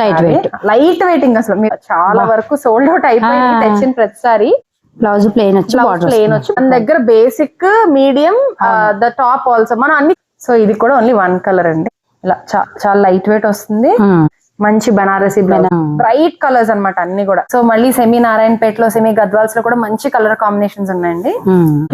Light weight. Light waiting అసలు. మీరు చాలా. వరకు సోల్డ్ అవుట్ అయిపోయింది. తెచ్చిన ప్రతిసారి. బ్లౌజ్ ప్లెయిన్ వచ్చి బ్లౌజ్ ప్లేన్ వచ్చి మన దగ్గర basic medium the top also మనం అన్ని సో ఇది కూడా ఓన్లీ వన్ కలర్ అండి. ఇలా చాలా లైట్ వెయిట్ వస్తుంది. మంచి బనారసి బనా- బ్రైట్ కలర్స్ అన్నమాట అన్ని కూడా. సో మళ్ళీ సెమీ నారాయణపేటలో సెమీ గద్వాల్స్లో కూడా మంచి కలర్ కాంబినేషన్స్ ఉన్నాయండి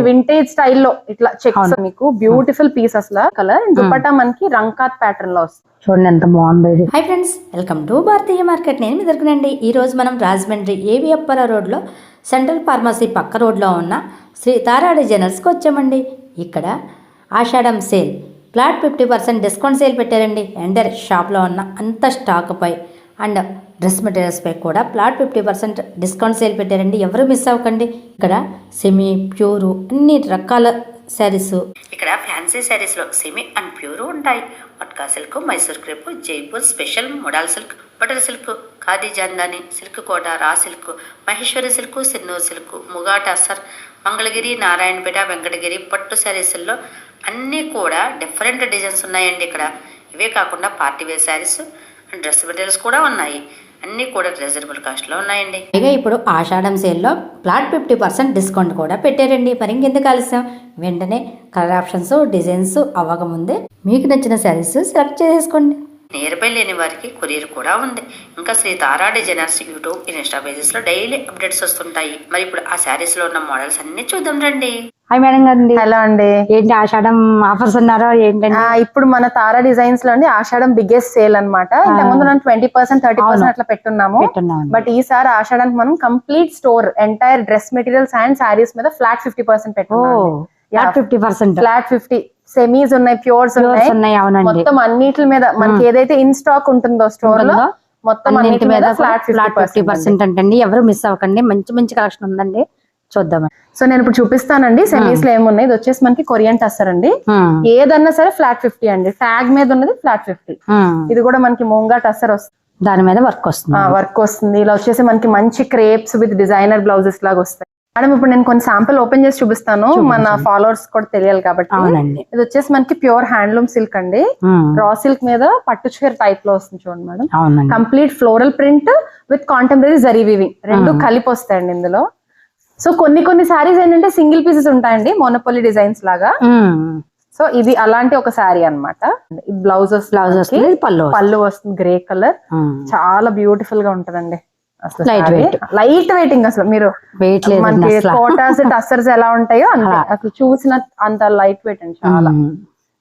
వింటేజ్ స్టైల్లో ఇట్లా చెక్స్ మీకు బ్యూటిఫుల్ పీస్ అసలు కలర్ దుపట్టా మనకి రంకాత్ ప్యాటర్న్లో వస్తుంది. చూడండి ఎంత బాగుంది ఇది. Hi friends welcome to Bharatiya market నేను మీ దొరికినండి ఈరోజు మనం రాజమండ్రి ఏవి అప్పర రోడ్లో సెంట్రల్ ఫార్మసీ పక్క రోడ్లో ఉన్న శ్రీ తారా డిజైనర్స్కి వచ్చామండి. ఇక్కడ Ashadham sale flat fifty percent discount sale పెట్టారండి. ఎండర్ షాప్లో ఉన్న అంత స్టాక్పై అండ్ డ్రెస్ మెటీరియల్స్పై కూడా flat fifty percent discount sale పెట్టారండి. ఎవరు మిస్ అవ్వకండి. ఇక్కడ సెమీ ప్యూరు అన్ని రకాల శారీస్. ఇక్కడ ఫ్యాన్సీ శారీస్లో సెమీ అండ్ ప్యూర్ ఉంటాయి. Matka silk Mysore crepe Jaipur special modal silk butter silk khadi Jamdani silk Kota raw silk Maheshwari silk సిన్నూరు silk Muga tussar Mangalagiri Narayanpet Venkatagiri పట్టు శారీస్లో అన్నీ కూడా డిఫరెంట్ డిజైన్స్ ఉన్నాయండి ఇక్కడ. ఇవే కాకుండా party wear sarees and dress materials కూడా ఉన్నాయి. అన్నీ కూడా రీజనబుల్ కాస్ట్లో ఉన్నాయండి. పైగా ఇప్పుడు ఆషాఢం సేల్లో ఫ్లాట్ ఫిఫ్టీ పర్సెంట్ డిస్కౌంట్ కూడా పెట్టారండి. మరి ఇంకెందుకు ఆలస్యం? వెంటనే కలర్ ఆప్షన్స్ డిజైన్స్ అవ్వకముందే మీకు నచ్చిన శారీస్ సెలెక్ట్ చేసేసుకోండి. నియర్ బై లేని వారికి కొరియర్ కూడా ఉంది. ఇంకా Shri Tara designers YouTube Insta పేజెస్లో daily updates వస్తుంటాయి. మరి ఇప్పుడు ఆ శారీస్లో ఉన్న మోడల్స్ అన్ని చూద్దాం రండి. హాయ్ మేడం గారండి. హలో అండి. ఏంటి ఆషాఢం ఆఫర్స్ ఉన్నారో? ఏంటండి? ఇప్పుడు మన తారా డిజైన్స్లో అండి ఆషాఢం బిగ్గెస్ట్ సేల్ అనమాట ఇంత ముందు మనం ట్వంటీ పర్సెంట్ థర్టీ పర్సెంట్ అట్లా పెట్టున్నాము. పెట్టున్నాం బట్ ఈసారి ఆషాఢానికి మనం complete store entire dress materials and sarees మీద flat fifty percent పెట్టున్నాం fifty percent. Flat fifty semis ఉన్నాయి ప్యూర్స్ ఉన్నాయి. మొత్తం అన్నిటి మీద మనకి ఏదైతే ఇన్ స్టాక్ ఉంటుందో స్టోర్లో మొత్తం అన్నింటి మీద ఫ్లాట్ ఫిఫ్టీ ఫిఫ్టీ పర్సెంట్ అంటండి. ఎవరు మిస్ అవ్వకండి. మంచి మంచి కలెక్షన్ ఉందండి. చూద్దాం సో నేను ఇప్పుడు చూపిస్తానండి. సెమీస్లో ఏమున్నాయి? ఇది వచ్చేసి మనకి కొరియన్ టస్సర్ అండి. ఏదన్నా సరే ఫ్లాట్ ఫిఫ్టీ అండి. ట్యాగ్ మీద ఉన్నది ఫ్లాట్ ఫిఫ్టీ. ఇది కూడా మనకి మూంగా టస్సర్ వస్తుంది దాని మీద వర్క్ వస్తుంది. వర్క్ వస్తుంది. ఇలా వచ్చేసి మనకి మంచి క్రేప్స్ విత్ డిజైనర్ బ్లౌజెస్ లాగా వస్తాయి. మేడం ఇప్పుడు నేను కొన్ని శాంపుల్ ఓపెన్ చేసి చూపిస్తాను. మన ఫాలోవర్స్ కూడా తెలియాలి కాబట్టి. ఇది వచ్చేసి మనకి ప్యూర్ హ్యాండ్లూమ్ సిల్క్ అండి. రా సిల్క్ మీద పట్టు చీర టైప్లో వస్తుంది చూడండి madam. Complete floral print with contemporary zari weaving రెండు కలిపి వస్తాయండి ఇందులో. సో కొన్ని కొన్ని సారీస్ ఏంటంటే సింగిల్ పీసెస్ ఉంటాయండి మోనోపల్లి డిజైన్స్ లాగా. సో ఇది అలాంటి ఒక శారీ అన్నమాట. ఇది బ్లౌజ్ బ్లౌజ్ వస్తుంది ఇది పళ్ళు వస్తుంది. పళ్ళు వస్తుంది గ్రే కలర్. చాలా బ్యూటిఫుల్గా ఉంటదండి అసలు. లైట్ వెయిటింగ్ అసలు మీరు వెయిట్ లేదు మనకి అసలు. కోటాస్ టస్సర్స్ ఎలా ఉంటాయో. అసలు చూసిన అంత లైట్ వెయిట్ అండి చాలా.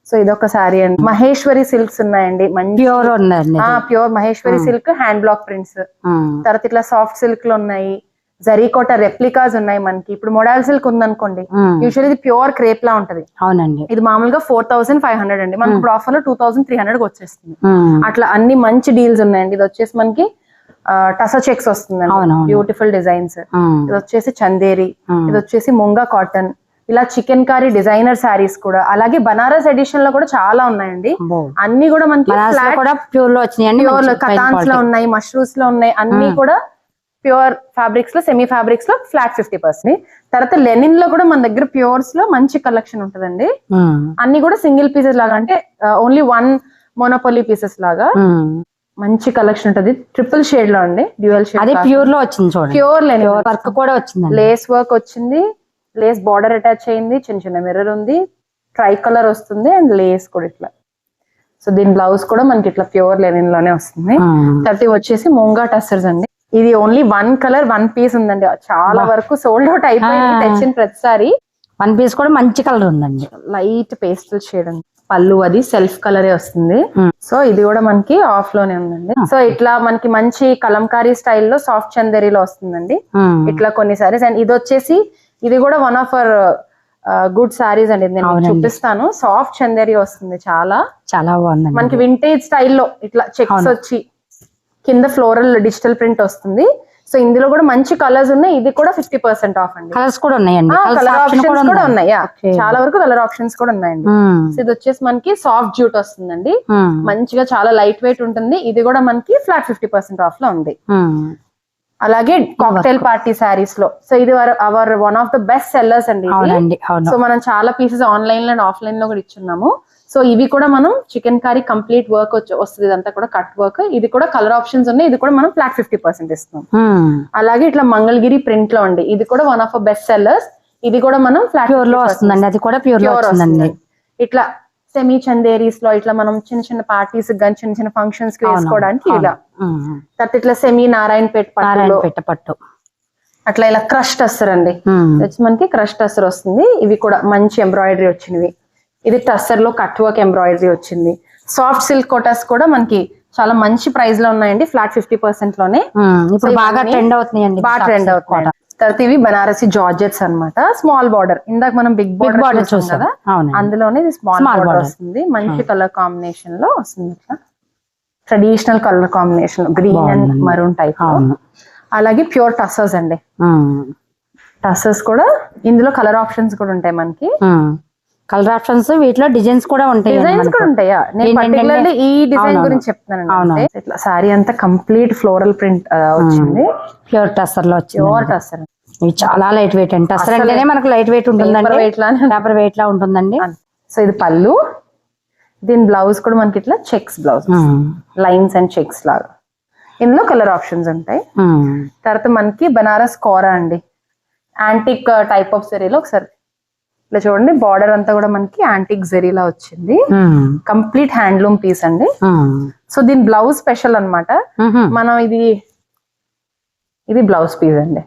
సో ఇదొక శారీ అండి. మహేశ్వరి సిల్క్స్ ఉన్నాయండి మంచి pure Maheshwari silk hand block prints తర్వాత ఇట్లా సాఫ్ట్ సిల్క్లు ఉన్నాయి. జరీకోట రెప్లికాస్ ఉన్నాయి మనకి. ఇప్పుడు మొడాల్ సిల్క్ ఉందనుకోండి యూజువల్ ఇది ప్యూర్ క్రేప్ లా ఉంటది. అవునండి. ఇది మామూలుగా ఫోర్ థౌసండ్ ఫైవ్ హండ్రెడ్ అండి. మనకి ఇప్పుడు ఆఫర్లో టూ థౌసండ్ త్రీ హండ్రెడ్ వచ్చేస్తుంది. అట్లా అన్ని మంచి డీల్స్ ఉన్నాయండి. ఇది వచ్చేసి మనకి టస చెక్స్ వస్తుందండి. అవునవును. బ్యూటిఫుల్ డిజైన్స్ ఇది వచ్చేసి చందేరి. ఇది వచ్చేసి ముంగా కాటన్. ఇలా చికెన్ కారీ డిజైనర్ శారీస్ కూడా. అలాగే బనారస్ ఎడిషన్లో కూడా చాలా ఉన్నాయండి. అన్ని కూడా మనకి కూడా ప్యూర్లో వచ్చినాయండి ప్యూర్ కథాన్స్లో. ఉన్నాయి మష్రూమ్స్లో ఉన్నాయి అన్ని కూడా ప్యూర్ ఫ్యాబ్రిక్స్లో సెమీ ఫ్యాబ్రిక్స్లో ఫ్లాట్ ఫిఫ్టీ పర్సెంట్ తర్వాత లెనిన్లో కూడా మన దగ్గర ప్యూర్స్లో మంచి కలెక్షన్ ఉంటదండి. అన్ని కూడా సింగిల్ పీసెస్ లాగా అంటే ఓన్లీ వన్ మోనోపొలీ పీసెస్ లాగా. మంచి కలెక్షన్ ఉంటది. ట్రిపుల్ షేడ్లో అండి డ్యూయల్ షేడ్ అదే ప్యూర్లో వచ్చింది చూడండి. ప్యూర్ లెనిన్ వర్క్ కూడా వచ్చిందండి. లేస్ వర్క్ వచ్చింది. లేస్ బార్డర్ అటాచ్ అయింది చిన్న చిన్న మిర్రర్ ఉంది. ట్రై కలర్ వస్తుంది అండ్ లేస్ కూడా ఇట్లా. సో దీని బ్లౌజ్ కూడా మనకి ఇట్లా ప్యూర్ లెనిన్లోనే వస్తుంది థర్టీ వచ్చేసి ముంగా టస్సర్స్ అండి. ఇది only one colour one piece ఉందండి. చాలా వరకు సోల్డ్ అవుట్ అయిపోయింది. తెచ్చిన ప్రతిసారి. వన్ పీస్ కూడా మంచి కలర్ ఉందండి. లైట్ పేస్టల్ షేడ్ అండి. పళ్ళు అది సెల్ఫ్ కలరే వస్తుంది. సో ఇది కూడా మనకి ఆఫ్లోనే ఉందండి. సో ఇట్లా మనకి మంచి కలంకారీ స్టైల్లో సాఫ్ట్ చందేరిలో వస్తుందండి. ఇట్లా కొన్ని సారీస్ అండ్ ఇది వచ్చేసి ఇది కూడా one of our good sarees అండి. నేను. చూపిస్తాను. సాఫ్ట్ చందేరి వస్తుంది చాలా. చాలా బాగుందండి. మనకి వింటేజ్ స్టైల్లో ఇట్లా చెక్స్. వచ్చి కింద ఫ్లోరల్ డిజిటల్ ప్రింట్ వస్తుంది. సో ఇందులో కూడా మంచి కలర్స్ ఉన్నాయి. ఇది కూడా ఫిఫ్టీ పర్సెంట్ ఆఫ్ అండి. కలర్స్ కూడా ఉన్నాయండి. కలర్ ఆప్షన్స్ కూడా ఉన్నాయి. చాలా వరకు కలర్ ఆప్షన్స్ కూడా ఉన్నాయండి. సో ఇది వచ్చేసి మనకి సాఫ్ట్ జూట్ వస్తుందండి. ఉమ్, మంచిగా చాలా లైట్ వెయిట్ ఉంటుంది. ఇది కూడా మనకి ఫ్లాట్ ఫిఫ్టీ పర్సెంట్ ఆఫ్లో ఉంది. ఉమ్, అలాగే కాక్టైల్ పార్టీ సారీస్లో. సో ఇది our one of the best sellers అండి సో మనం చాలా పీసెస్ ఆన్లైన్లో అండ్ ఆఫ్లైన్లో కూడా ఇచ్చున్నాము. సో ఇవి కూడా మనం చికెన్ కర్రీ కంప్లీట్ వర్క్ వస్తుంది. ఇదంతా కూడా కట్ వర్క్. ఇది కూడా కలర్ ఆప్షన్స్ ఉన్నాయి. ఇది కూడా మనం ఫ్లాట్ ఫిఫ్టీ పర్సెంట్ ఇస్తాం అలాగే ఇట్లా మంగళగిరి ప్రింట్లో అండి. ఇది కూడా వన్ ఆఫ్ బెస్ట్ సెల్లర్స్ ఇది కూడా మనం ఫ్లాట్ ప్యూర్లో వస్తుందండి. అది కూడా ప్యూర్లో వస్తుందండి. వస్తుంది. ఇట్లా సెమీ చందేరీస్లో ఇట్లా మనం చిన్న చిన్న పార్టీస్ కానీ చిన్న చిన్న ఫంక్షన్స్కి వేసుకోవడానికి ఇలా. తర్వాత ఇట్లా సెమీ నారాయణపేట నారాయణ పట్టులో పెట్ట పట్టు. అట్లా ఇలా క్రష్ టస్సర్ అండి మనకి క్రష్ టస్సర్ వస్తుంది. ఇవి కూడా మంచి ఎంబ్రాయిడరీ వచ్చినవి. ఇది టస్సర్లో కట్ వర్క్ ఎంబ్రాయిడరీ వచ్చింది. సాఫ్ట్ సిల్క్ కోటాస్ కూడా మనకి చాలా మంచి ప్రైస్లో ఉన్నాయండి. ఫ్లాట్ ఫిఫ్టీ పర్సెంట్లోనే. ఇప్పుడు బాగా ట్రెండ్ అవుతున్నాయండి బాగా ట్రెండ్ అవుతుంది తర్వాత ఇవి బనారసి జార్జెట్స్ అన్నమాట. స్మాల్ బార్డర్ ఇందాక మనం బిగ్ బిగ్ బార్డర్ బార్డర్ చూసాం కదా? అందులోనే ఇది స్మాల్ బార్డర్. వస్తుంది. మంచి కలర్ కాంబినేషన్లో వస్తుంది ఇట్లా. Traditional colour combination green and. Maroon type అలాగే ప్యూర్ టసర్స్ అండి. టసర్స్ కూడా ఇందులో కలర్ ఆప్షన్స్ కూడా ఉంటాయి మనకి. కలర్ ఆప్షన్స్ వీటిలో డిజైన్స్ కూడా ఉంటాయి డిజైన్స్ కూడా ఉంటాయా? నేను పర్టికులర్లీ ఈ డిజైన్. గురించి చెప్తున్నాను. ఇట్లా సారీ అంతా కంప్లీట్ ఫ్లోరల్ ప్రింట్ వచ్చింది. ప్యూర్ టస్సర్లో వచ్చింది ప్యూర్ టసర్ ఇవి చాలా లైట్ వెయిట్ అండి. టస్సర్ అంటేనే మనకు లైట్ వెయిట్ ఉంటుందండి. వెయిట్ లానే పేపర్ వెయిట్ లా ఉంటుందండి. సో ఇది పళ్ళు. దీని బ్లౌజ్ కూడా మనకి ఇట్లా checks blouse. Lines and checks లాగా. ఇందులో కలర్ ఆప్షన్స్ ఉంటాయి. తర్వాత మనకి బనారస్ కోరా అండి. యాంటిక్ టైప్ ఆఫ్ జరీలో ఒకసారి ఇట్లా చూడండి బార్డర్ అంతా కూడా మనకి యాంటిక్ జరీలా వచ్చింది. కంప్లీట్ హ్యాండ్లూమ్ పీస్ అండి. సో దీని బ్లౌజ్ స్పెషల్ అన్నమాట ఉహు. మనం ఇది ఇది బ్లౌజ్ పీస్ అండి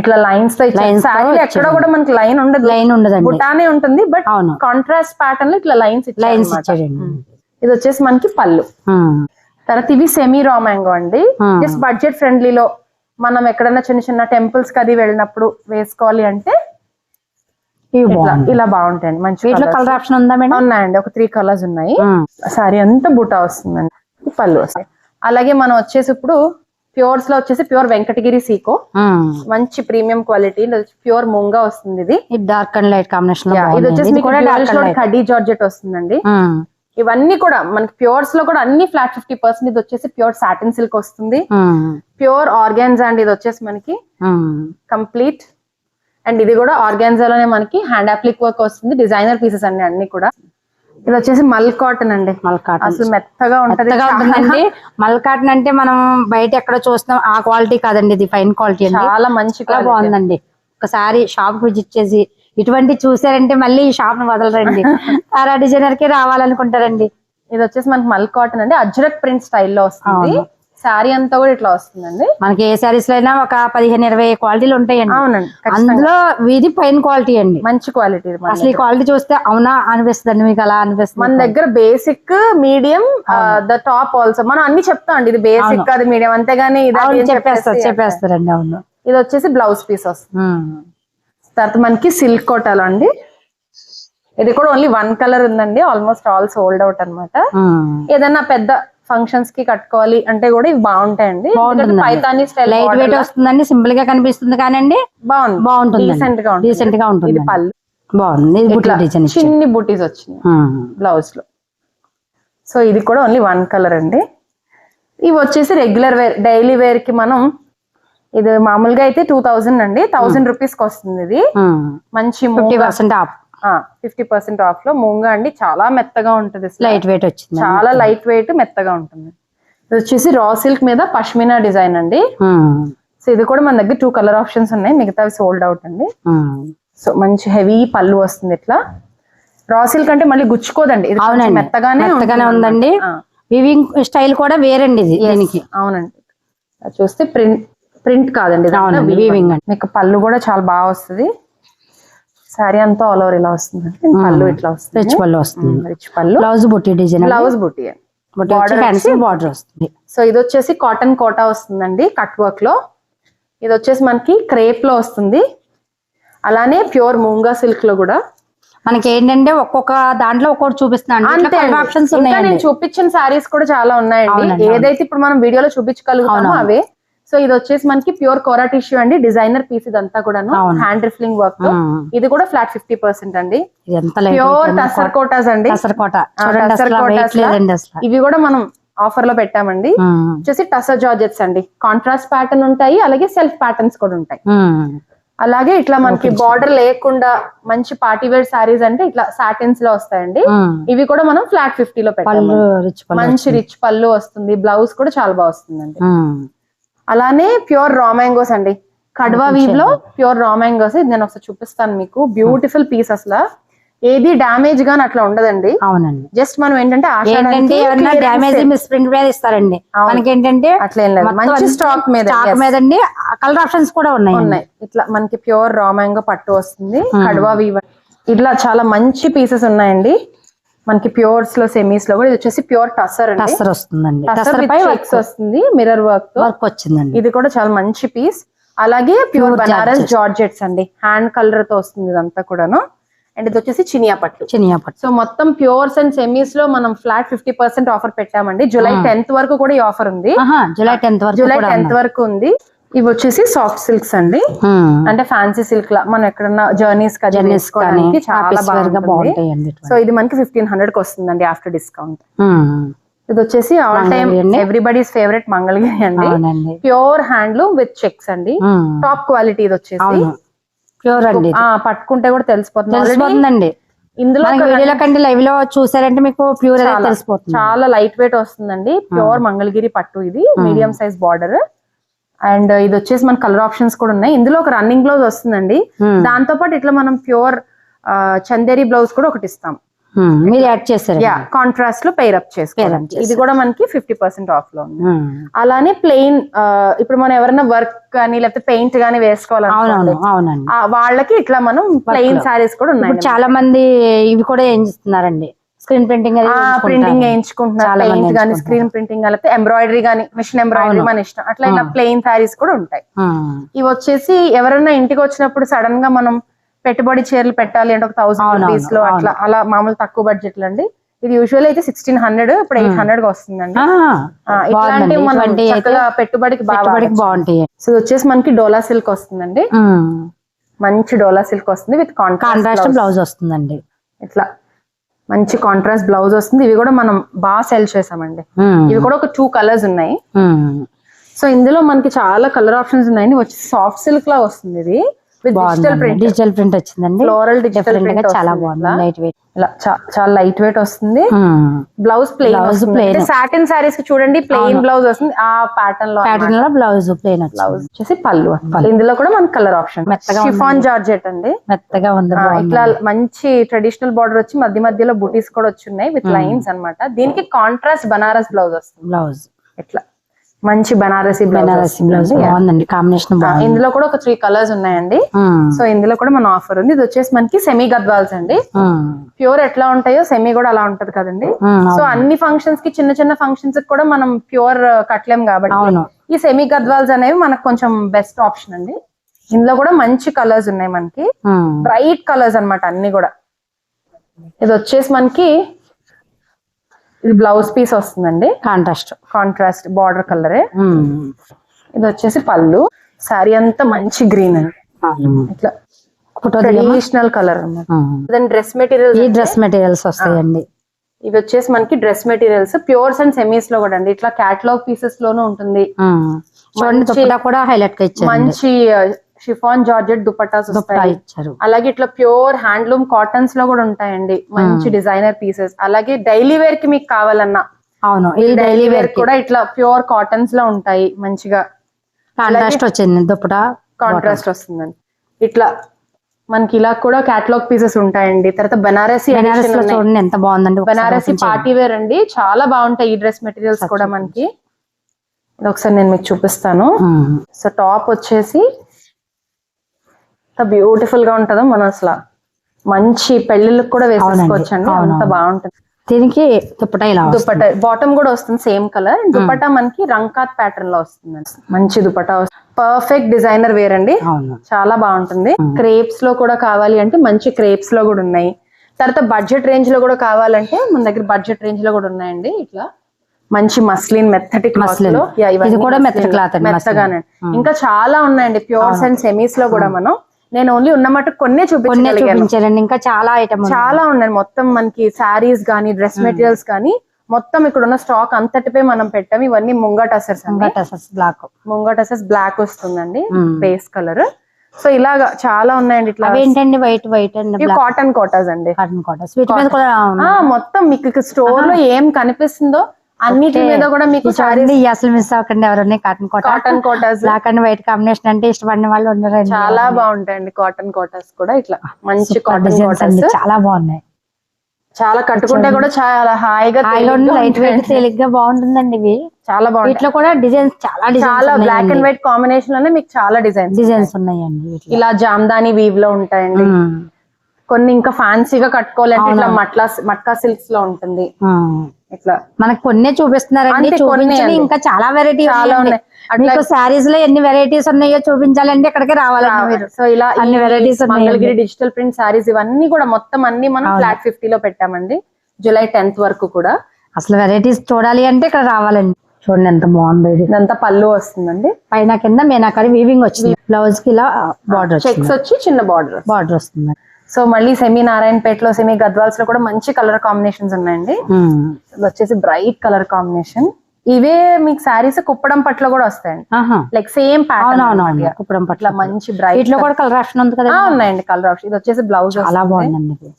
ఇట్లా లైన్స్తో ఎక్కడ. కూడా మనకి లైన్ ఉండదు లైన్ ఉండదండి బుటానే ఉంటుంది బట్ కాంట్రాస్ట్ ప్యాటర్న్లో ఇట్లా లైన్స్ లైన్స్ ఇది వచ్చేసి మనకి పళ్ళు. తర్వాత ఇవి సెమీ రా మ్యాంగో అండి. జస్ట్ బడ్జెట్ ఫ్రెండ్లీలో మనం ఎక్కడైనా చిన్న చిన్న టెంపుల్స్కి అది వెళ్ళినప్పుడు వేసుకోవాలి అంటే ఇలా బాగుంటాయండి. మంచి వీటిలో. కలర్ ఆప్షన్ ఉందా మేడం? ఉన్నాయండి. ఒక త్రీ కలర్స్ ఉన్నాయి. సారీ అంతా బుటా వస్తుందండి. పళ్ళు వస్తాయి. అలాగే మనం వచ్చేసి ఇప్పుడు ప్యూర్స్లో వచ్చేసి ప్యూర్ వెంకటగిరి సీకో. మంచి ప్రీమియం క్వాలిటీ. ప్యూర్ ముంగా వస్తుంది ఇది. డార్క్ అండ్ లైట్ కాంబినేషన్ ఇది వచ్చేసి కూడా జార్జెట్ వస్తుందండి. ఇవన్నీ కూడా మనకి ప్యూర్స్లో కూడా అన్ని ఫ్లాట్ ఫిఫ్టీ పర్సెంట్ ఇది వచ్చేసి ప్యూర్ సాటిన్ సిల్క్ వస్తుంది. ప్యూర్ ఆర్గాన్స్ అండ్ ఇది వచ్చేసి మనకి. కంప్లీట్ అండ్ ఇది కూడా ఆర్గాన్జాలోనే మనకి హ్యాండ్ అప్లిక్ వర్క్ వస్తుంది డిజైనర్ పీసెస్ అండి అన్ని కూడా. ఇది వచ్చేసి మల్ కాటన్ అండి. మల్ కాటన్. అసలు మెత్తగా ఉంటది. మల్ కాటన్ అంటే మనం బయట ఎక్కడ చూస్తున్నాం ఆ క్వాలిటీ కాదండి ఇది ఫైన్ క్వాలిటీ అండి. చాలా మంచి. బాగుందండి. ఒకసారి షాప్ విజిట్ చేసి ఇటువంటి చూసారంటే మళ్ళీ ఈ షాప్ను వదలరండి. తారా డిజైనర్కి రావాలనుకుంటారండి. ఇది వచ్చేసి మనకి మల్ కాటన్ అండి. అజ్రక్ ప్రింట్ స్టైల్లో వస్తుంది. శారీ అంతా కూడా ఇట్లా వస్తుందండి. మనకి ఏ సారీస్లో అయినా ఒక పదిహేను ఇరవై క్వాలిటీలు ఉంటాయండి. అవునండి. అందులో ఇది ఫైన్ క్వాలిటీ అండి. మంచి క్వాలిటీ మన అసలు ఈ క్వాలిటీ చూస్తే అవునా అనిపిస్తుంది మీకు అలా మన అనిపిస్తుంది దగ్గర basic medium the top also మనం అన్ని చెప్తాం అండి ఇది బేసిక్ అది మీడియం అంతేగాని చెప్పేస్తారు చెప్పేసి చెప్పేస్తారండి అవును. ఇది వచ్చేసి బ్లౌజ్ పీస్ వస్తుంది. తర్వాత మనకి సిల్క్ కోటాలో అండి ఇది కూడా ఓన్లీ వన్ కలర్ ఉందండి. ఆల్మోస్ట్ ఆల్ సోల్డ్ అవుట్ అన్నమాట. ఉమ్. ఏదైనా పెద్ద ఫంక్షన్స్కి కట్టుకోవాలి అంటే కూడా ఇవి బాగుంటాయండి. పైతాని స్టైల్ లైట్ వెయిట్ వస్తుందండి. సింపుల్గా కనిపిస్తుంది కానండి బాగుంది. బాగుంటుంది డీసెంట్గా ఉంటుంది. డీసెంట్గా ఉంటుంది ఇది పళ్ళు. బాగుంది. డిజైన్. చిన్ని బూటీస్ ఉమ్. బ్లౌజ్లో. సో ఇది కూడా ఓన్లీ వన్ కలర్ అండి. ఇవి వచ్చేసి రెగ్యులర్ వేర్ డైలీ వేర్కి మనం ఇది మామూలుగా అయితే టూ థౌజండ్ అండి. థౌసండ్ రూపీస్కి వస్తుంది ఇది. ఉమ్. మంచి fifty percent off fifty percent ఆఫ్లో మూంగా అండి. చాలా మెత్తగా ఉంటుంది. లైట్ వెయిట్ వచ్చింది చాలా లైట్ వెయిట్ మెత్తగా ఉంటుంది. ఇది వచ్చేసి రా సిల్క్ మీద పష్మినా డిజైన్ అండి. సో ఇది కూడా మన దగ్గర టూ కలర్ ఆప్షన్స్ ఉన్నాయి. మిగతావి సోల్డ్ అవుట్ అండి. సో మంచి హెవీ పళ్ళు వస్తుంది ఇట్లా. రా సిల్క్ అంటే మళ్ళీ గుచ్చుకోదండి. ఇది మెత్తగానే ఉందండి. వివింగ్ స్టైల్ కూడా వేరండి ఇది దీనికి. అవునండి. చూస్తే ప్రింట్ ప్రింట్ కాదండి. అండి. మీకు పళ్ళు కూడా చాలా బాగా వస్తుంది. సారీ అంతా ఆల్ ఓవర్ ఇలా వస్తుంది. పళ్ళు ఇట్లా వస్తుంది. రిచ్ పళ్ళు వస్తుంది. రిచ్ పళ్ళు. బ్లౌజ్ బుట్టి డిజైన్ బ్లౌజ్ బుట్టి. బార్డర్ వస్తుంది. సో ఇది వచ్చేసి కాటన్ కోటా వస్తుందండి కట్ వర్క్లో. ఇది వచ్చేసి మనకి క్రేప్లో వస్తుంది. అలానే ప్యూర్ మూంగా సిల్క్లో కూడా. మనకి ఏంటంటే ఒక్కొక్క దాంట్లో ఒక్కొక్కటి చూపిస్తున్నాను. ఆప్షన్స్ నేను చూపించిన సారీస్ కూడా చాలా ఉన్నాయండి. ఏదైతే ఇప్పుడు మనం వీడియోలో చూపించగలుగుతామో. అవే. సో ఇది వచ్చేసి మనకి ప్యూర్ కోరా టిష్యూ అండి. డిజైనర్ పీస్ ఇదంతా కూడాను. అవును. హ్యాండ్ రిఫ్లింగ్ వర్క్తో. ఇది కూడా ఫ్లాట్ ఫిఫ్టీ పర్సెంట్ అండి. ప్యూర్ టసర్ కోటాస్ అండి. లా. ఇవి కూడా మనం ఆఫర్లో పెట్టామండి. వచ్చేసి టసర్ జార్జెట్స్ అండి. కాంట్రాస్ట్ ప్యాటర్న్ ఉంటాయి. అలాగే సెల్ఫ్ ప్యాటర్న్స్ కూడా ఉంటాయి. అలాగే ఇట్లా మనకి బార్డర్ లేకుండా మంచి పార్టీ వేర్ సారీస్ అంటే ఇట్లా సాటిన్స్లో వస్తాయండి. ఇవి కూడా మనం ఫ్లాట్ ఫిఫ్టీలో పళ్ళు పెట్టాము మంచి రిచ్ పళ్ళు వస్తుంది. బ్లౌజ్ కూడా చాలా బాగా వస్తుందండి. అలానే ప్యూర్ రా మ్యాంగోస్ అండి. కడ్వా వీవ్లో ప్యూర్ రా మ్యాంగోస్ ఇది నేను ఒకసారి చూపిస్తాను మీకు. బ్యూటిఫుల్ పీస్ అసలు. ఏది డామేజ్ గాని అట్లా ఉండదండి. అవునండి. జస్ట్ మనం ఏంటంటే ఏమన్నా మీద ఇస్తారండి. మనకి ఏంటంటే అట్లా ఏం లేదు. మంచి స్టాక్ మీద. స్టాక్. మీద అండి కలర్ ఆప్షన్స్ కూడా ఉన్నాయి ఉన్నాయి. ఇట్లా మనకి ప్యూర్ రా మ్యాంగో పట్టు వస్తుంది. కడ్వా వీవ్ ఇట్లా చాలా మంచి పీసెస్ ఉన్నాయండి. మనకి ప్యూర్స్లో సెమీస్లో కూడా ఇది వచ్చేసి ప్యూర్ టసర్ అండి. టస్సర్ వస్తుందండి. టసర్ పై చెక్స్ వస్తుంది మిర్రర్ వర్క్ వర్క్ వచ్చిందండి. ఇది కూడా చాలా మంచి పీస్. అలాగే ప్యూర్ బనారస్ జార్జెట్స్ అండి. హ్యాండ్ కలర్తో వస్తుంది ఇదంతా కూడాను. అండ్ ఇది వచ్చేసి చినియా పట్టు. చినియా పట్టు. సో మొత్తం ప్యూర్స్ అండ్ సెమీస్లో మనం ఫ్లాట్ ఫిఫ్టీ పర్సెంట్ ఆఫర్ పెట్టామండి. జూలై టెన్త్ వరకు కూడా ఈ ఆఫర్ ఉంది. జూలై టెన్త్ వరకు జూలై టెన్త్ వరకు ఉంది. ఇవి వచ్చేసి సాఫ్ట్ సిల్క్స్ అండి. ఉమ్. అంటే ఫ్యాన్సీ సిల్క్ లా. మనం ఎక్కడన్నా జర్నీస్ చాలా సో ఇది మనకి ఫిఫ్టీన్ హండ్రెడ్కి వస్తుందండి ఆఫ్టర్ డిస్కౌంట్ ఉమ్. ఇది వచ్చేసి all time. Everybody's favourite Mangalagiri అండి. ప్యూర్ హ్యాండ్లూమ్ విత్ చెక్స్ అండి. టాప్ క్వాలిటీ ఇది వచ్చేసి. ప్యూర్ అండి పట్టుకుంటే కూడా తెలిసిపోతుంది. ఇందులో వీడియోలో కంటే లైవ్లో చూసారంటే మీకు ప్యూర్ తెలిసిపోతుంది. చాలా లైట్ వెయిట్ వస్తుందండి ప్యూర్ మంగళగిరి పట్టు ఇది. మీడియం సైజ్ బార్డర్ అండ్ ఇది వచ్చేసి మన కలర్ ఆప్షన్స్ కూడా ఉన్నాయి. ఇందులో ఒక రన్నింగ్ బ్లౌజ్ వస్తుందండి. Hmm. దాంతో పాటు ఇట్లా మనం ప్యూర్ చందేరి బ్లౌజ్ కూడా ఒకటి ఇస్తాం. ఉమ్. మీరు యాడ్ చేశారు యా కాంట్రాస్ట్లో పేర్ అప్ చేసుకోవడానికి ఇది కూడా మనకి ఫిఫ్టీ పర్సెంట్ ఆఫ్లో ఉంది. అలానే ప్లెయిన్ ఇప్పుడు మనం ఎవరైనా వర్క్ కానీ లేకపోతే పెయింట్ అవునండి. ఆ, వాళ్ళకి ఇట్లా మనం ప్లెయిన్ సారీస్ కూడా ఉన్నాయి చాలా మంది ఇవి కూడా ఏం చేస్తున్నారండి? స్క్రీన్ ప్రింటింగ్ ప్రింటింగ్ వేయించుకుంటున్నారు గానీ స్క్రీన్ ప్రింటింగ్ లేకపోతే ఎంబ్రాయిడరీ గానీ మిషన్ ఎంబ్రాయిడరీ మన ఇష్టం. అట్లా ఇలా ప్లెయిన్ సారీస్ కూడా ఉంటాయి. ఇవి వచ్చేసి ఎవరైనా ఇంటికి వచ్చినప్పుడు సడన్గా మనం పెట్టుబడి చీరలు పెట్టాలి అంటే ఒక థౌసండ్ రూపీస్లో అట్లా అలా మామూలు తక్కువ బడ్జెట్ అండి. ఇది యూజువల్ అయితే సిక్స్టీన్ హండ్రెడ్ ఇప్పుడు ఎయిట్ హండ్రెడ్గా వస్తుందండి. ఇట్లాంటివి మనం ఇటువంటి అయితే చక్కగా పెట్టుబడికి పెట్టుబడికి బాగుంటాయి. సో ఇది వచ్చేసి మనకి డోలా సిల్క్ వస్తుందండి. మంచి డోలా సిల్క్ వస్తుంది విత్ కాంట్రాస్ట్ బ్లౌజ్ వస్తుందండి. ఇట్లా. మంచి కాంట్రాస్ట్ బ్లౌజ్ వస్తుంది. ఇవి కూడా మనం బాగా సెల్ చేసామండి. ఇవి కూడా ఒక టూ కలర్స్ ఉన్నాయి. సో ఇందులో మనకి చాలా కలర్ ఆప్షన్స్ ఉన్నాయండి వచ్చి సాఫ్ట్ సిల్క్ లా వస్తుంది ఇది. డిజిటల్ ప్రింట్ డిజిటల్ ప్రింట్ వచ్చిందండి. ఫ్లోరల్ డిజిటల్ ప్రింట్ చాలా బాగుంది. లైట్ వెయిట్ ఇలా చాలా లైట్ వెయిట్ వస్తుంది. Blouse Blouse plain plain. Satin సారీస్కి చూడండి ప్లెయిన్ బ్లౌజ్ వస్తుంది. ఆ ప్యాటర్న్లో ప్యాటర్న్లో బ్లౌజ్ ప్లేన్ బ్లౌజ్ వచ్చేసి పళ్ళు ఇందులో కూడా మనకి కలర్ ఆప్షన్ మెత్తగా షిఫాన్ జార్జెట్ అండి. మెత్తగా ఉంది. ఇట్లా మంచి ట్రెడిషనల్ బార్డర్ వచ్చి మధ్య మధ్యలో బూటీస్ కూడా వచ్చి ఉన్నాయి విత్ లైన్స్ అన్నమాట. దీనికి కాంట్రాస్ట్ బనారస్ బ్లౌజ్ వస్తుంది. బ్లౌజ్ ఇట్లా. మంచి బనారసి బెనారసి బ్లౌజ్. బాగుందండి కాంబినేషన్ ఇందులో కూడా ఒక త్రీ కలర్స్ ఉన్నాయండి. సో ఇందులో కూడా మన ఆఫర్ ఉంది. ఇది వచ్చేసి మనకి సెమీ గద్వాల్స్ అండి. ప్యూర్ ఎట్లా ఉంటాయో సెమీ కూడా అలా ఉంటది కదండి. సో అన్ని ఫంక్షన్స్కి చిన్న చిన్న ఫంక్షన్స్కి కూడా మనం ప్యూర్ కట్లేం కాబట్టి అవును. ఈ సెమీ గద్వాల్స్ అనేవి మనకు కొంచెం బెస్ట్ ఆప్షన్ అండి. ఇందులో కూడా మంచి కలర్స్ ఉన్నాయి మనకి. బ్రైట్ కలర్స్ అన్నమాట అన్ని కూడా. ఇది వచ్చేసి మనకి ఇది బ్లౌజ్ పీస్ వస్తుందండి. కాంట్రాస్ట్ కాంట్రాస్ట్ బార్డర్ కలరే. ఇది వచ్చేసి పళ్ళు. శారీ అంతా మంచి గ్రీన్ అండి. ఇట్లా. ట్రెడిషనల్ కలర్ అన్నమాట. డ్రెస్ మెటీరియల్స్ ఈ డ్రెస్ మెటీరియల్స్ వస్తాయండి. ఇవి వచ్చేసి మనకి డ్రెస్ మెటీరియల్స్ ప్యూర్స్ అండ్ సెమీస్లో కూడా అండి. ఇట్లా క్యాటలాగ్ పీసెస్ లోనూ ఉంటుంది. ఉమ్. చూడండి దుప్పటా కూడా హైలైట్గా ఇచ్చారు మంచి షిఫాన్ జార్జెట్ దుపట్టాస్ వస్తాయి ఇచ్చారు. అలాగే ఇట్లా ప్యూర్ హ్యాండ్లూమ్ కాటన్స్లో కూడా ఉంటాయండి. మంచి డిజైనర్ పీసెస్. అలాగే డైలీ వేర్కి మీకు కావాలన్నా. అవును ఈ డైలీ వేర్ కూడా ఇట్లా ప్యూర్ కాటన్స్లో ఉంటాయి మంచిగా. కాంట్రాస్ట్ వచ్చింది దుప్పటా కాంట్రాస్ట్ వస్తుందండి. ఇట్లా మనకి ఇలా కూడా క్యాటలాగ్ పీసెస్ ఉంటాయండి. తర్వాత బనారసి. చూడండి ఎంత బాగుందండి. బనారసి. పార్టీ వేర్ అండి. చాలా బాగుంటాయి ఈ డ్రెస్ మెటీరియల్స్ కూడా మనకి. ఒకసారి నేను మీకు చూపిస్తాను. సో టాప్ వచ్చేసి ఎంత బ్యూటిఫుల్గా ఉంటుందో మనం అసలు మంచి పెళ్ళిళ్ళకి కూడా వేసేసుకోవచ్చు అండి అంత. బాగుంటుంది. దీనికి దుప్పటా ఇలా. దుపట్టా బాటమ్ కూడా వస్తుంది సేమ్ కలర్ దుపట్టా మనకి రంకాత్ ప్యాటర్న్లో వస్తుంది మంచి దుపట్టా పర్ఫెక్ట్ డిజైనర్ వేర్ అండి చాలా బాగుంటుంది. క్రేప్స్లో కూడా కావాలి అంటే మంచి క్రేప్స్లో కూడా ఉన్నాయి. తర్వాత బడ్జెట్ రేంజ్లో కూడా కావాలంటే మన దగ్గర బడ్జెట్ రేంజ్లో కూడా ఉన్నాయండి ఇట్లా. మంచి మస్లిన్ మెత్తటి క్లాత్. లో. కూడా మెత్తగానే. ఇంకా చాలా ఉన్నాయండి. ప్యూర్స్ అండ్ సెమీస్లో కూడా మనం నేను ఓన్లీ ఉన్న మటు కొన్నే చూపించగలిగాను. ఇంకా చాలా ఐటమ్ చాలా ఉన్నాయి. మొత్తం మనకి శారీస్ గానీ డ్రెస్ మెటీరియల్స్ కానీ మొత్తం ఇక్కడ ఉన్న స్టాక్ అంతటిపై మనం పెట్టాము. ఇవన్నీ ముంగట అసర్స్ అండి. బ్లాక్ ముంగట అసర్స్ బ్లాక్ వస్తుందండి. బేస్ కలర్ సో ఇలాగా చాలా ఉన్నాయండి ఇట్లా అవేంటండి white white and cotton kotas అండి. కాటన్ కాటన్ వీటి మీద కూడా ఆ మొత్తం మీకు స్టోర్లో ఏం కనిపిస్తుందో అన్నిటి మీద కూడా మీకు చూడండి అసలు మిస్ అవ్వకండి ఎవరన్నా cotton Kota cotton kotas black and white combination అంటే ఇష్టపడిన వాళ్ళు ఉన్నారండి. చాలా బాగుంటాయండి కాటన్ కోటాస్ కూడా ఇట్లా. మంచి కాటన్ కోటాస్ చాలా బాగున్నాయి. చాలా కట్టుకుంటే కూడా చాలా హాయిగా లైట్ వెయిట్. తేలిగ్గా బాగుంటుందండి ఇవి. చాలా బాగుంటాయి. వీటిలో కూడా డిజైన్స్ చాలా చాలా బ్లాక్ అండ్ వైట్ కాంబినేషన్లోనే మీకు చాలా డిజైన్స్ డిజైన్స్ ఉన్నాయండి ఇలా జామ్దాని వీవ్లో ఉంటాయండి. కొన్ని ఇంకా ఫ్యాన్సీగా కట్టుకోవాలంటే ఇట్లా మట్లా మట్కా సిల్క్స్లో ఉంటుంది. ఇట్లా. మనకు కొన్నే చూపించని అండి. ఇంకా చాలా వెరైటీ చాలా ఉన్నాయి. మీకు శారీస్లో ఎన్ని వెరైటీస్ ఉన్నాయో చూపించాలంటే ఇక్కడికి రావాలండి మీరు. సో ఇలా అన్ని ఉన్నాయండి. మంగళగిరి డిజిటల్ ప్రింట్ సారీస్ ఇవన్నీ కూడా మొత్తం అన్ని మనం ఫ్లాట్ ఫిఫ్టీ లో పెట్టామండి. జూలై టెన్త్ వరకు కూడా. అసలు వెరైటీస్ చూడాలి అంటే ఇక్కడ రావాలండి. చూడండి ఎంత బాగుంది ఇది. ఇదంతా పళ్ళు వస్తుందండి. పైన కింద మీనాకరి వీవింగ్ వచ్చింది. బ్లౌజ్కి ఇలా బార్డర్ చెక్స్ వచ్చి చిన్న బార్డర్ బార్డర్ వస్తుంది. సో మళ్ళీ సెమీ నారాయణపేటలో సెమీ గద్వాల్స్లో కూడా మంచి కలర్ కాంబినేషన్స్ ఉన్నాయండి. వచ్చేసి బ్రైట్ కలర్ కాంబినేషన్. ఇవే మీకు శారీస్ కుప్పడం పట్ల కూడా వస్తాయండి. లైక్ సేమ్ ప్యాటర్న్ కుప్పడం పట్ల మంచి బ్రైట్ వీటిలో కూడా కలర్ ఆప్షన్ ఉంది కదా ఉన్నాయండి కలర్ ఆప్షన్. ఇది వచ్చేసి బ్లౌజ్ చాలా బాగుందండి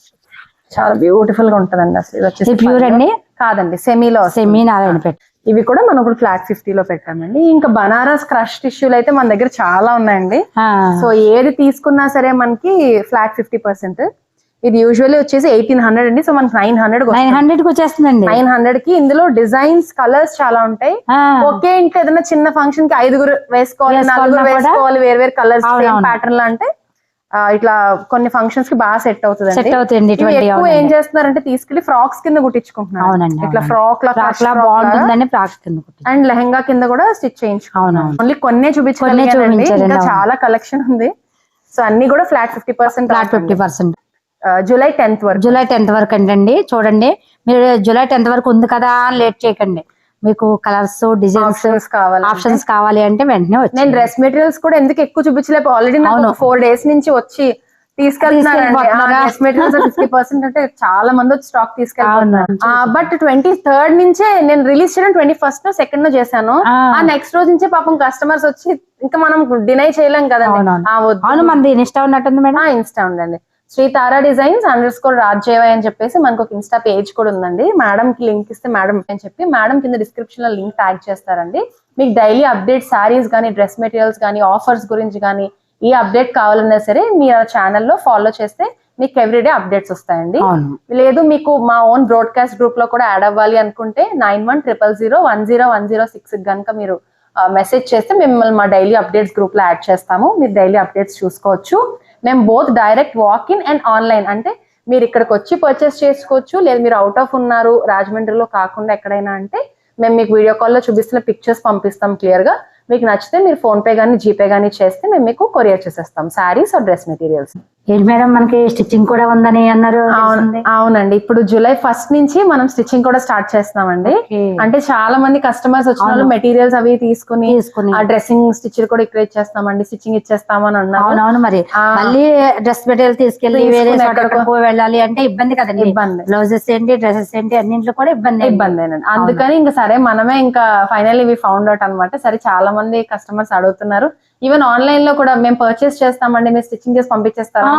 చాలా బ్యూటిఫుల్గా ఉంటదండి అసలు. ఇది వచ్చేసి ప్యూర్ అండి? కాదండి సెమీలో సెమీ నారాయణపేట ఇవి కూడా మనం ఇప్పుడు ఫ్లాట్ ఫిఫ్టీలో పెట్టామండి ఇంకా బనారస్ క్రష్ టిష్యూలు అయితే మన దగ్గర చాలా ఉన్నాయండి. సో ఏది తీసుకున్నా సరే మనకి ఫ్లాట్ ఫిఫ్టీ పర్సెంట్ ఇది యూజువల్లీ వచ్చేసి ఎయిటీన్ హండ్రెడ్ అండి సో మనకి నైన్ హండ్రెడ్ నైన్ హండ్రెడ్కి వచ్చేస్తుందండి నైన్ హండ్రెడ్కి ఇందులో డిజైన్స్ కలర్స్ చాలా ఉంటాయి. ఒకే ఇంట్లో ఏదైనా చిన్న ఫంక్షన్కి ఐదుగురు వేసుకోవాలి నలుగురు? వేసుకోవాలి వేరు వేరు కలర్స్. ప్యాటర్న్ లా అంటే ఇట్లా కొన్ని ఫంక్షన్స్కి బాగా సెట్ అవుతుంది సెట్ ఇటువంటి ఎక్కువ ఏం చేస్తున్నారంటే తీసుకెళ్ళి ఫ్రాక్స్ కింద కుట్టించుకుంటున్నారు. అవునండి, ఇట్లా. ఫ్రాక్ బాగుంటుందని ఫ్రాక్ కింద అండ్ లెహంగా కింద కూడా స్టిచ్ చేయించుకున్నాం అవునవును. ఓన్లీ కొన్నే చూపించారండి, ఇంకా. చాలా కలెక్షన్ ఉంది. సో అన్ని కూడా flat fifty percent flat fifty percent July tenth వరకు. జూలై టెన్త్ వరకు అండి. చూడండి. మీరు జూలై టెన్త్ వరకు ఉంది కదా అని లేట్ చేయకండి. మీకు కలర్స్ డిజైన్స్ ఆప్షన్స్ కావాలి ఆప్షన్స్ కావాలి అంటే వెంటనే వచ్చి నేను డ్రెస్ మెటీరియల్స్ కూడా ఎందుకు ఎక్కువ చూపించలేపు ఆల్రెడీ నాకు ఫోర్ డేస్ నుంచి వచ్చి అంటే చాలా మంది వచ్చి స్టాక్ తీసుకెళ్తున్నారు. బట్ ట్వంటీ థర్డ్ నుంచే నేను రిలీజ్ చేయడం ట్వంటీ ఫస్ట్ సెకండ్ చేశాను. ఆ. నెక్స్ట్ రోజు నుంచే పాపం కస్టమర్స్ వచ్చి ఇంకా మనం డినై చేయలేం అవును మనది ఇన్స్టా ఉన్నట్టుంది మేడం. ఇన్స్టా ఉందండి. Shri Tara designs underscore రాజ్యవై అని చెప్పేసి మనకు ఒక ఇన్స్టా పేజ్ కూడా ఉందండి. మేడం కి లింక్ ఇస్తే మేడం అని చెప్పి మేడం కింద డిస్క్రిప్షన్లో లింక్ ట్యాగ్ చేస్తారండి. మీకు డైలీ అప్డేట్ శారీస్ కానీ డ్రెస్ మెటీరియల్స్ కానీ ఆఫర్స్ గురించి కానీ ఏ అప్డేట్ కావాలన్నా సరే మీరు ఆ ఛానల్లో ఫాలో చేస్తే మీకు ఎవ్రీడే అప్డేట్స్ వస్తాయండి. లేదు మీకు మా ఓన్ బ్రాడ్కాస్ట్ గ్రూప్లో కూడా యాడ్ అవ్వాలి అనుకుంటే nine one triple zero one zero one zero six కనుక మీరు మెసేజ్ చేస్తే మిమ్మల్ని మా డైలీ అప్డేట్స్ గ్రూప్లో యాడ్ చేస్తాము. మీరు డైలీ అప్డేట్స్ చూసుకోవచ్చు. మేము both direct walk in and online అంటే మీరు ఇక్కడికి వచ్చి పర్చేస్ చేసుకోవచ్చు లేదు మీరు అవుట్ ఆఫ్ ఉన్నారు రాజమండ్రిలో కాకుండా ఎక్కడైనా అంటే మేము మీకు వీడియో కాల్లో చూపిస్తున్న పిక్చర్స్ పంపిస్తాం క్లియర్గా మీకు నచ్చితే మీరు ఫోన్పే కానీ జీపే కానీ చేస్తే మేము మీకు కొరియర్ చేసేస్తాం. శారీస్ ఆర్ డ్రెస్ మెటీరియల్స్ ఏంటి మేడం మనకి స్టిచ్చింగ్ కూడా ఉందని అన్నారు. అవునండి. ఇప్పుడు జూలై ఫస్ట్ నుంచి మనం స్టిచ్చింగ్ కూడా స్టార్ట్ చేస్తున్నామండి. Okay. అంటే చాలా మంది కస్టమర్స్ వచ్చిన వాళ్ళు మెటీరియల్స్ అవి తీసుకుని ఆ డ్రెస్సింగ్ స్టిచ్ కూడా ఇక్కడ ఇచ్చేస్తామండి. స్టిచ్చింగ్ ఇచ్చేస్తామని అన్నారు. అవునవును మరి. మళ్ళీ డ్రెస్ మెటీరియల్ తీసుకెళ్ళి వేరే వెళ్ళాలి అంటే ఇబ్బంది కదండి. ఇబ్బంది. బ్లౌజెస్ ఏంటి డ్రెస్సెస్ ఏంటి అన్నింటిలో కూడా ఇబ్బంది ఇబ్బందేనండి. అందుకని ఇంకా సరే మనమే ఇంకా ఫైనల్ ఇవి ఫౌండ్ అవుట్ అనమాట సరే చాలా మంది కస్టమర్స్ అడుగుతున్నారు. ఈవెన్ ఆన్లైన్లో కూడా మేము పర్చేస్ చేస్తామండి మీరు స్టిచ్చింగ్ చేసి పంపించేస్తారా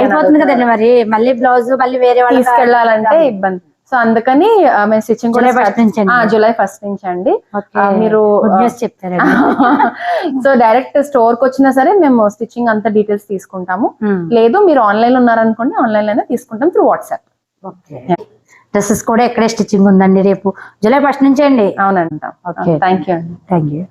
అయిపోతుంది. కదండి మరి. మళ్ళీ బ్లౌజ్ మళ్ళీ వేరే వాళ్ళకి తీసుకెళ్ళాలంటే ఇబ్బంది. సో అందుకని మేము స్టిచ్చింగ్ కూడా జూలై ఫస్ట్ నుంచి అండి. మీరు చెప్తారండి. సో డైరెక్ట్ స్టోర్కి వచ్చినా సరే మేము స్టిచ్చింగ్ అంతా డీటెయిల్స్ తీసుకుంటాము. Hmm. లేదు మీరు ఆన్లైన్లో ఉన్నారనుకోండి ఆన్లైన్లోనే తీసుకుంటాం త్రూ వాట్సాప్ డ్రెస్సెస్ కూడా ఎక్కడే స్టిచ్చింగ్ ఉందండి రేపు. జూలై ఫస్ట్ నుంచి అండి. అవునండి. థ్యాంక్ యూ అండి. Thank you